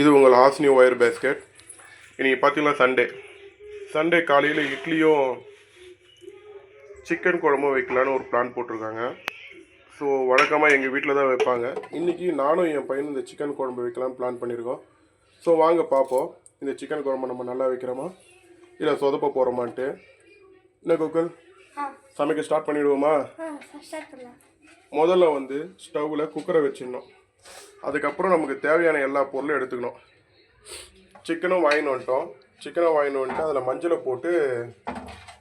இது உங்கள் Hasni wire basket. இன்னைக்கு பார்த்தீங்கன்னா சண்டே. சண்டே காலையில் இட்லியும் சிக்கன் குழம்பும் வைக்கலான்னு ஒரு பிளான் போட்டிருக்காங்க. ஸோ வழக்கமாக எங்கள் வீட்டில் தான் வைப்பாங்க. இன்றைக்கி நானும் என் பையனும் இந்த சிக்கன் குழம்பு வைக்கலாம்னு பிளான் பண்ணியிருக்கோம். ஸோ வாங்க பார்ப்போம். இந்த சிக்கன் குழம்பு நம்ம நல்லா வைக்கிறோமா? இல்லை சொதப்ப போகிறோமான்ட்டு என்ன கோகுல்? சமைக்க ஸ்டார்ட் பண்ணிவிடுவோமா முதல்ல வந்து ஸ்டவ்வில் குக்கரை வச்சிடணும். அதுக்கப்புறம் நமக்கு தேவையான எல்லா பொருளும் எடுத்துக்கணும். சிக்கனும் வாங்கின்னு வந்துட்டோம். சிக்கனை வாங்கின்னு வந்துட்டு அதில் மஞ்சளை போட்டு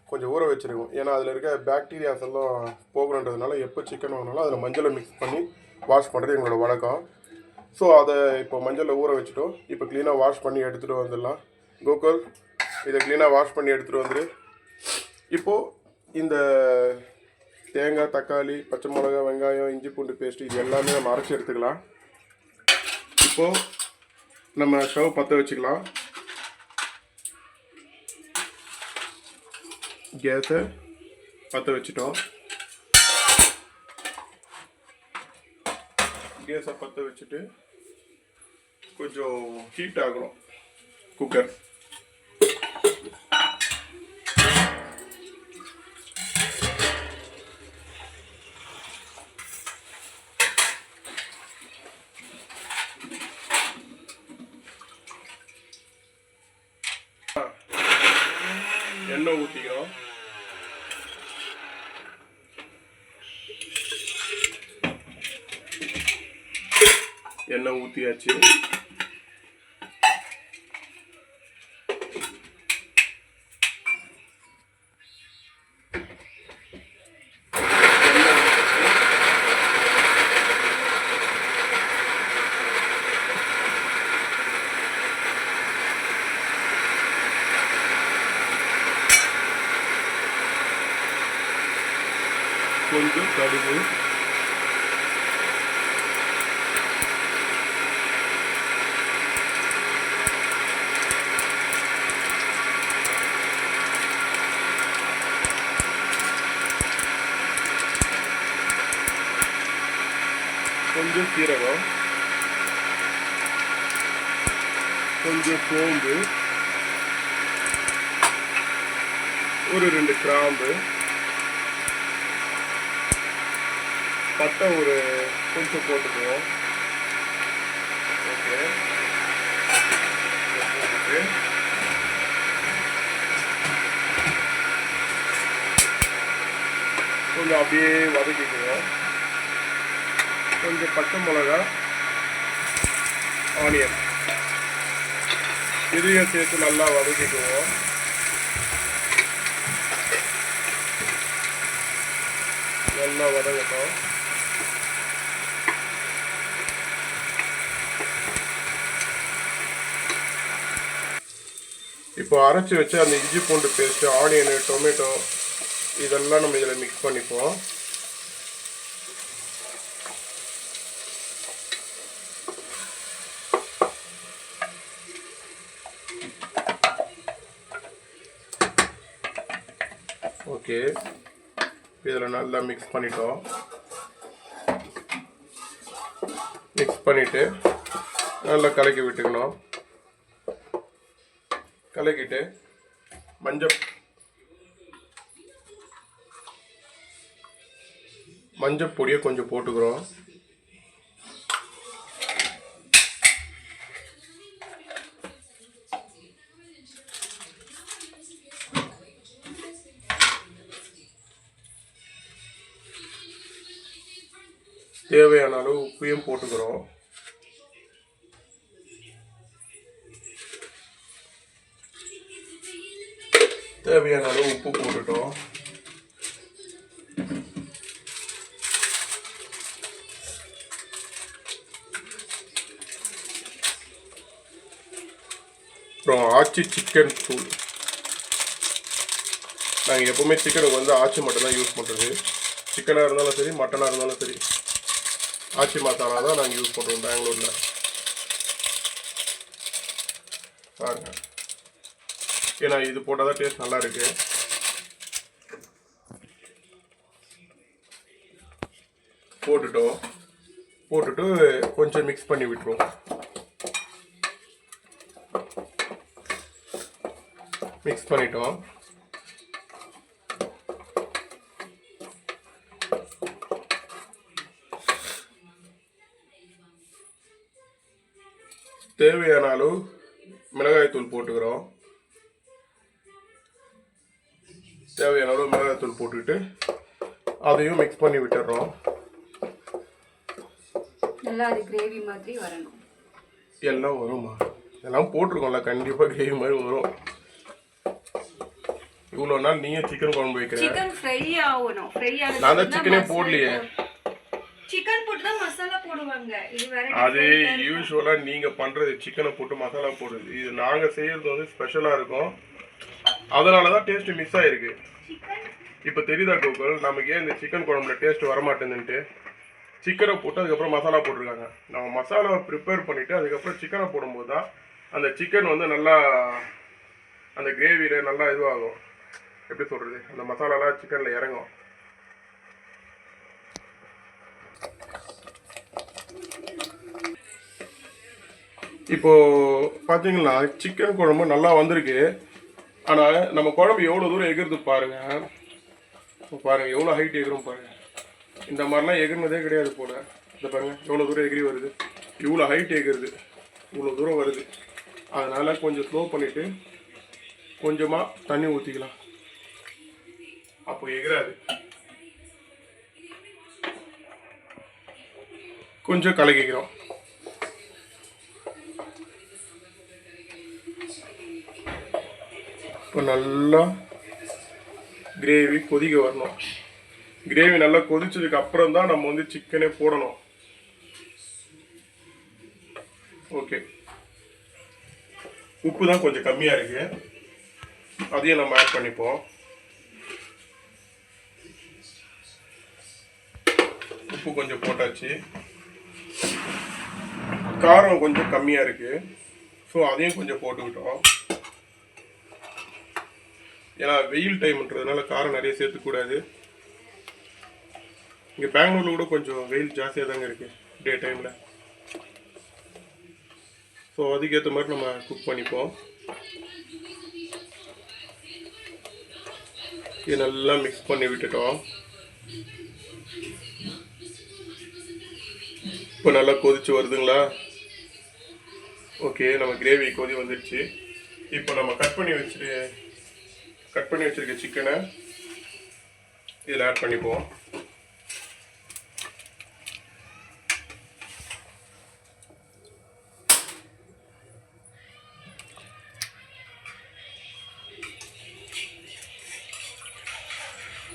கொஞ்சம் ஊற வச்சிருக்கோம். ஏன்னா அதில் இருக்க பேக்டீரியாஸ் எல்லாம் போகணுன்றதுனால எப்போ சிக்கன் வாங்கினாலும் அதில் மஞ்சளை மிக்ஸ் பண்ணி வாஷ் பண்ணுறது எங்களோட வழக்கம். ஸோ அதை இப்போ மஞ்சளில் ஊற வச்சுட்டோம். இப்போ க்ளீனாக வாஷ் பண்ணி எடுத்துகிட்டு வந்துடலாம். கோகுல் இதை க்ளீனாக வாஷ் பண்ணி எடுத்துகிட்டு வந்துடு இப்போது இந்த தேங்காய் தக்காளி பச்சை மிளகாய் வெங்காயம் இஞ்சி பூண்டு பேஸ்ட் இது எல்லாமே நம்ம அரைச்சி எடுத்துக்கலாம். இப்போது நம்ம ஸ்டவ் பற்ற வச்சுக்கலாம். கேஸை பற்ற வச்சுட்டோம். கேஸை பற்ற வச்சுட்டு கொஞ்சம் ஹீட் ஆகணும். Cooker Be PR2. கொஞ்சம் சீரகம் கொஞ்சம் சோம்பு ஒரு ரெண்டு கிராம்பு பட்டை ஒரு கொஞ்சம் போட்டுக்குவோம். ஓகே. கொஞ்சம் அப்படியே வதக்கிக்குவோம். கொஞ்சம் பச்சை மிளகா ஆனியன் இதையும் சேர்த்து நல்லா வதக்கிக்குவோம். நல்லா வதங்கட்டும். இப்போ அரைச்சி வச்ச அந்த இஞ்சி பூண்டு பேஸ்ட்டு ஆனியனு டொமேட்டோ இதெல்லாம் நம்ம இதில் மிக்ஸ் பண்ணிப்போம். ஓகே. இதில் நல்லா மிக்ஸ் பண்ணிட்டோம். மிக்ஸ் பண்ணிவிட்டு நல்லா கலக்கி விட்டுக்கணும். கலக்கிட்டு மஞ்சள் மஞ்சள் பொடியை கொஞ்சம் போட்டுக்கிறோம். தேவையான அளவு உப்பையும் போட்டுக்கிறோம். தேவையான அளவு உப்பு போட்டுட்டோம். அப்புறம் ஆச்சி சிக்கன் தூள். நாங்கள் எப்போவுமே சிக்கனுக்கு வந்து ஆச்சி மட்டும் தான் யூஸ் பண்ணுறது சிக்கனாக இருந்தாலும் சரி மட்டனாக இருந்தாலும் சரி. ஆச்சி மசாலா தான் நாங்கள் யூஸ் பண்ணுறோம் பெங்களூரில். பாருங்க. ஏன்னா இது போட்டால் தான் டேஸ்ட் நல்லா இருக்கு. போட்டுட்டோம். போட்டுட்டு கொஞ்சம் மிக்ஸ் பண்ணி விட்டுருவோம். மிக்ஸ் பண்ணிட்டோம். தேவையான அளவு மிளகாய்த்தூள் போட்டுக்கிறோம். தேவையான அளவு மிளகாய்த்தூள் போட்டுக்கிட்டு அதையும் மிக்ஸ் பண்ணி விட்டுறோம். எல்லாம் வருமா எல்லாம் போட்டிருக்கோம்ல கண்டிப்பாக கிரேவி மாதிரி வரும். இவ்வளோ நாள் நீயும் சிக்கன் குழம்பு வைக்கிற. சிக்கன் ஃப்ரை ஆகணும். ஃப்ரை நான் தான் சிக்கனே போடலையே. சிக்கன் போட்டு தான் மசாலா போடுவாங்க. இது வேற அது யூஸ்வலாக நீங்கள் பண்ணுறது சிக்கனை போட்டு மசாலா போடுறது. இது நாங்கள் செய்கிறது வந்து ஸ்பெஷலாக இருக்கும். அதனால தான் டேஸ்ட் மிஸ் ஆயிருக்கு இப்போ தெரியுதா கோகுல்? நமக்கு ஏன் இந்த சிக்கன் குழம்புல டேஸ்ட் வரமாட்டேங்குதுன்ட்டு? சிக்கனை போட்டு அதுக்கப்புறம் மசாலா போட்டிருக்காங்க. நம்ம மசாலாவை ப்ரிப்பேர் பண்ணிவிட்டு அதுக்கப்புறம் சிக்கனை போடும்போது தான் அந்த சிக்கன் வந்து நல்லா அந்த கிரேவியில் நல்லா இதுவாகும். எப்படி சொல்கிறது அந்த மசாலாலாம் சிக்கனில் இறங்கும். இப்போ பார்த்தீங்களா சிக்கன் குழம்பு நல்லா வந்திருக்கு. ஆனால் நம்ம குழம்பு எவ்வளோ தூரம் எகிறது பாருங்கள் பாருங்கள் எவ்வளோ ஹைட் எகிறோம் பாருங்கள் இந்த மாதிரிலாம் எகிர்னதே கிடையாது போல. இந்த பாருங்கள் எவ்வளோ தூரம் எகிரி வருது. இவ்வளோ ஹைட் எகிறது இவ்வளோ தூரம் வருது. அதனால் கொஞ்சம் ஸ்லோ பண்ணிவிட்டு கொஞ்சமாக தண்ணி ஊற்றிக்கலாம் அப்போ எகிராது. கொஞ்சம் கலக்கிக்கிறோம். இப்போ நல்லா கிரேவி கொதிக்க வரணும். கிரேவி நல்லா கொதிச்சதுக்கு அப்புறம் தான் நம்ம வந்து சிக்கனே போடணும். ஓகே உப்பு தான் கொஞ்சம் கம்மியாக இருக்கு. அதையும் நம்ம ஆட் பண்ணிப்போம். உப்பு கொஞ்சம் போட்டாச்சு. காரம் கொஞ்சம் கம்மியாக இருக்குது ஸோ அதையும் கொஞ்சம் போட்டுக்கிட்டோம். ஏன்னா வெயில் டைம்ன்றதுனால காரம் நிறைய சேர்த்துக்கூடாது இங்கே பெங்களூரில் கூட கொஞ்சம் வெயில் ஜாஸ்தியாக தாங்க இருக்குது டே டைமில் ஸோ அதுக்கேற்ற மாதிரி நம்ம குக் பண்ணிப்போம். இது நல்லா மிக்ஸ் பண்ணி விட்டுட்டோம். இப்போ நல்லா கொதிச்சு வருதுங்களா? ஓகே நம்ம கிரேவி கொதி வந்துடுச்சு இப்போ நம்ம கட் பண்ணி வச்சுட்டு கட் பண்ணி வச்சிருக்க சிக்கனை இதில் ஆட் பண்ணிப்போம்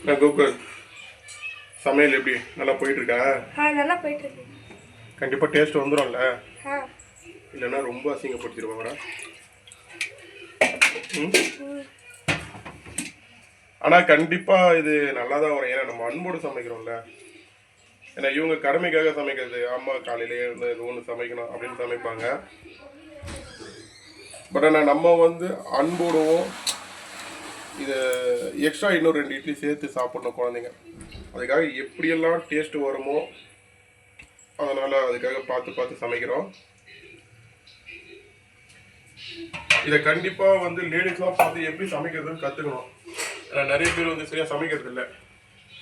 நான் கோகுல் சமையல் எப்படி? நல்லா போயிட்டு இருக்கா ஆ நல்லா போயிட்டு இருக்கு கண்டிப்பாக டேஸ்ட் வந்துடும்ல இல்லைன்னா ரொம்ப அசிங்கப்படுத்திடுவாங்கடா. ம். ஆனால் கண்டிப்பாக இது நல்லா தான் வரும். ஏன்னா நம்ம அன்போடு சமைக்கிறோம்ல. ஏன்னா இவங்க கடமைக்காக சமைக்கிறது. அம்மா காலையிலே இருந்து இது ஒன்று சமைக்கணும் அப்படின்னு சமைப்பாங்க. பட் ஆனால் நம்ம வந்து அன்போடுவோம். இதை எக்ஸ்ட்ரா இன்னும் ரெண்டு இட்லி சேர்த்து சாப்பிடணும் குழந்தைங்க. அதுக்காக எப்படியெல்லாம் டேஸ்ட் வருமோ அதனால் அதுக்காக பார்த்து பார்த்து சமைக்கிறோம். இதை கண்டிப்பாக வந்து லேடிஸ்லாம் பார்த்து எப்படி சமைக்கிறதுன்னு கற்றுக்கணும் ஆனால் நிறைய பேர் வந்து சரியாக சமைக்கிறது இல்லை.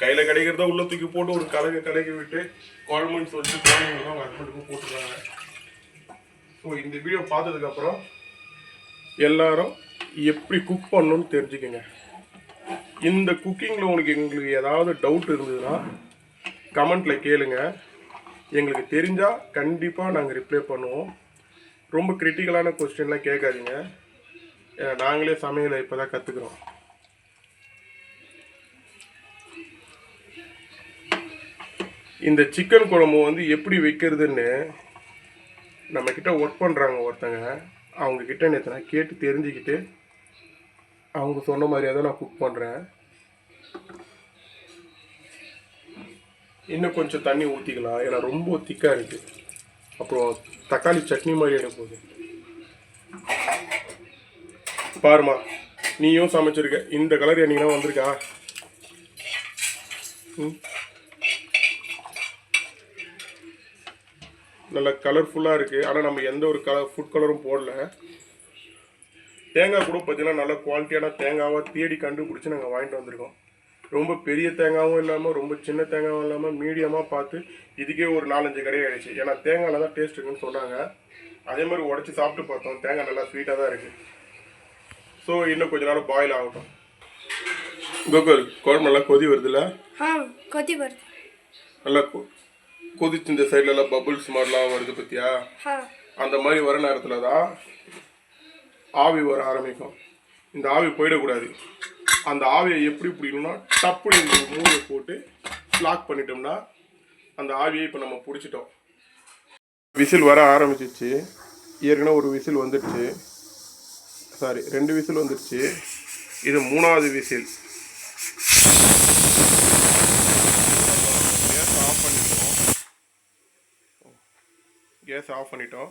கையில் கிடைக்கிறத உள்ள தூக்கி போட்டு ஒரு கலக்கு கலக்கி விட்டு குழம்புன்னு சொல்லிட்டு குழந்தைங்களும் அவங்க ஹஸ்பண்டுக்கும் போட்டுருக்காங்க. ஸோ இந்த வீடியோ பார்த்ததுக்கப்புறம் எல்லாரும் எப்படி குக் பண்ணணும்னு தெரிஞ்சுக்கோங்க. இந்த குக்கிங்கில் உங்களுக்கு எங்களுக்கு ஏதாவது டவுட் இருந்ததுன்னா கமெண்ட்டில் கேளுங்க. எங்களுக்கு தெரிஞ்சால் கண்டிப்பாக நாங்கள் ரிப்ளை பண்ணுவோம். ரொம்ப கிரிட்டிக்கலான கொஸ்டின்லாம் கேட்காதீங்க. ஏன்னா நாங்களே சமையலை இப்போ தான் கற்றுக்குறோம் இந்த சிக்கன் குழம்பு வந்து எப்படி வைக்கிறதுன்னு நம்ம ஒர்க் பண்ணுறாங்க ஒருத்தங்க. அவங்கக்கிட்ட நேற்று நான் கேட்டு தெரிஞ்சுக்கிட்டு அவங்க சொன்ன மாதிரியே தான் நான் குக் பண்ணுறேன் இன்னும் கொஞ்சம் தண்ணி ஊற்றிக்கலாம் ஏன்னா ரொம்ப திக்காக இருக்குது அப்புறம் தக்காளி சட்னி மாதிரி எனக்கு போகுது. பாருமா நீயும் சமைச்சிருக்க. இந்த கலர் என்னைக்குனா வந்திருக்கா? ம்? நல்ல கலர்ஃபுல்லாக இருக்குது ஆனால் நம்ம எந்த ஒரு கலர் ஃபுட் கலரும் போடல. தேங்காய் கூட பார்த்தீங்கன்னா நல்ல குவாலிட்டியான தேங்காவாக தேடி கண்டுபிடிச்சி நாங்கள் வாங்கிட்டு வந்திருக்கோம். ரொம்ப பெரிய தேங்காவும் இல்லாமல் ரொம்ப சின்ன தேங்காவும் இல்லாமல் மீடியமாக பார்த்து இதுக்கே ஒரு நாலஞ்சு கடை ஆயிடுச்சு. ஏன்னா தேங்காயில் தான் டேஸ்ட் இருக்குன்னு சொன்னாங்க. அதே மாதிரி உடச்சி சாப்பிட்டு பார்த்தோம். தேங்காய் நல்லா ஸ்வீட்டாக தான் இருக்குது ஸோ இன்னும் கொஞ்ச நேரம் பாயில் ஆகட்டும். கோகுல் குழம்பு நல்லா கொதி வருதுல்ல ஆ கொதி வருது. நல்லா கொதிச்சு இந்த சைடுல எல்லாம் பபுள்ஸ் மாதிரிலாம் வருது பத்தியா? அந்த மாதிரி வர நேரத்தில் தான் ஆவி வர ஆரம்பிக்கும். இந்த ஆவி போயிடக்கூடாது. அந்த ஆவியை எப்படி பிடிக்கணும்னா டப்புனு இந்த மூடியை போட்டு லாக் பண்ணிட்டோம்னா அந்த ஆவியை இப்போ நம்ம பிடிச்சிட்டோம். விசில் வர ஆரம்பிச்சிச்சு. ஏற்கனவே ஒரு விசில் வந்துடுச்சு. சாரி ரெண்டு விசில் வந்துடுச்சு. இது மூணாவது விசில் கேஸ் ஆஃப் பண்ணிட்டோம் கேஸ் ஆஃப் பண்ணிட்டோம்.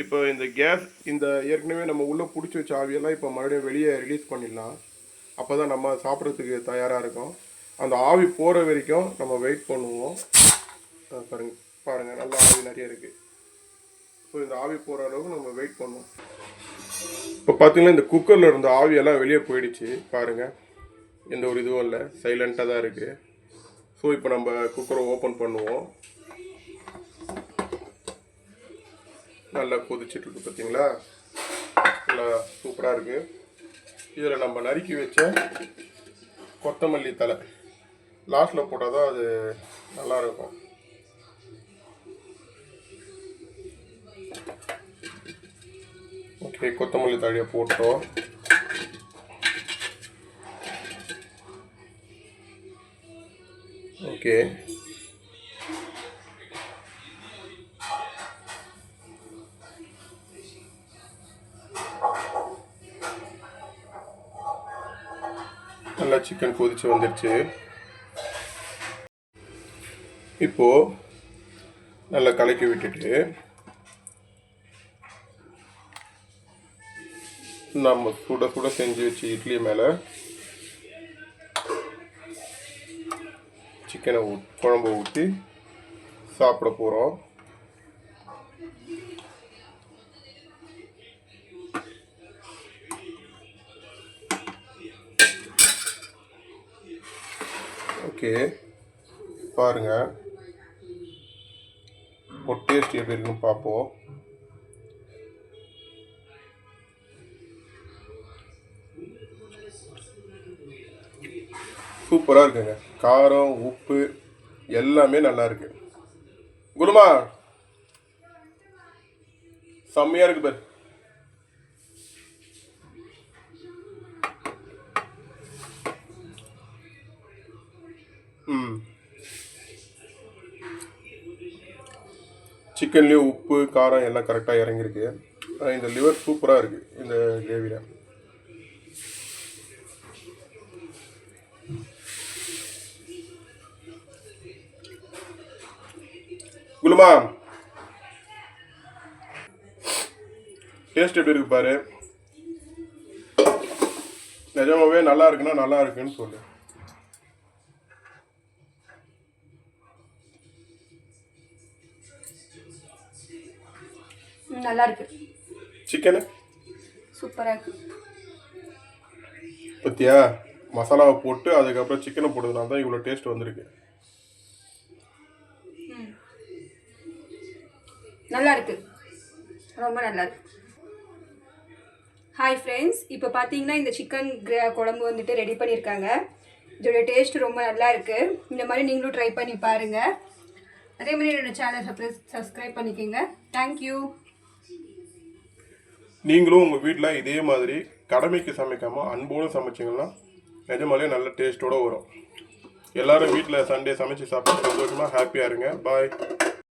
இப்போ இந்த கேஸ் இந்த ஏற்கனவே நம்ம உள்ளே பிடிச்சி வச்ச ஆவியெல்லாம் இப்போ மறுபடியும் வெளியே ரிலீஸ் பண்ணிடலாம். அப்போ தான் நம்ம சாப்பிட்றதுக்கு தயாராக இருக்கும். அந்த ஆவி போகிற வரைக்கும் நம்ம வெயிட் பண்ணுவோம். பாருங்க பாருங்கள் நல்லா ஆவி நிறைய இருக்குது ஸோ இந்த ஆவி போகிற அளவுக்கு நம்ம வெயிட் பண்ணுவோம். இப்போ பார்த்தீங்கன்னா இந்த குக்கரில் இருந்த ஆவியெல்லாம் வெளியே போயிடுச்சு. பாருங்கள் எந்த ஒரு இதுவும் இல்லை. சைலண்ட்டாக தான் இருக்குது ஸோ இப்போ நம்ம குக்கரை ஓப்பன் பண்ணுவோம். நல்லா கொதிச்சிட்டு இருக்கு பார்த்தீங்களா நல்லா சூப்பராக இருக்குது இதில் நம்ம நறுக்கி வச்ச கொத்தமல்லி தலை லாஸ்ட்டில் போட்டால் தான் அது நல்லா இருக்கும். ஓகே கொத்தமல்லி தழையை போட்டோம். ஓகே சிக்கன் கொதித்து வந்துடுச்சு இப்போது நல்லா கலக்கி விட்டுட்டு நம்ம சுட சுட செஞ்சு வச்சு இட்லி மேலே சிக்கனை ஊ குழம்பு ஊற்றி சாப்பிட போகிறோம் ஓகே பாருங்க. ஒரு டேஸ்ட் எப்படி இருக்குன்னு பார்ப்போம். சூப்பராக இருக்குங்க. காரம் உப்பு எல்லாமே நல்லா இருக்கு. குருமா! செம்மையாக இருக்கு பேர். சிக்கன்லேயும் உப்பு காரம் எல்லாம் கரெக்டாக இறங்கியிருக்கு. இந்த லிவர் சூப்பராக இருக்குது இந்த கிரேவியில் குலுமா. டேஸ்ட் எப்படி இருக்கு பாரு? நிஜமாவே நல்லா இருக்குன்னா நல்லா இருக்குன்னு சொல்லு. நல்லா இருக்கு சிக்கனு சூப்பராக இருக்கு பத்தியா? மசாலாவை போட்டு அதுக்கப்புறம் சிக்கனை போட்டதுனால தான் இவ்வளோ டேஸ்ட் வந்திருக்கு. நல்லா இருக்கு ரொம்ப நல்லா இருக்கு ஹாய் ஃப்ரெண்ட்ஸ் இப்போ பார்த்தீங்கன்னா இந்த சிக்கன் குழம்பு வந்துட்டு ரெடி பண்ணியிருக்காங்க இதோட டேஸ்ட் ரொம்ப நல்லா இருக்கு இந்த மாதிரி நீங்களும் ட்ரை பண்ணி பாருங்க. அதே மாதிரி என்னோட சேனல் சப்ஸ்கிரைப் பண்ணிக்கோங்க. தேங்க்யூ நீங்களும் உங்கள் வீட்டில் இதே மாதிரி கடமைக்கு சமைக்காமல் அன்போடு சமைச்சிங்கன்னா நிஜமாலே நல்ல டேஸ்ட்டோடு வரும். எல்லாரும் வீட்டில் சண்டே சமைச்சு சாப்பிட்டு சந்தோஷமாக ஹாப்பியாக இருங்க. பாய்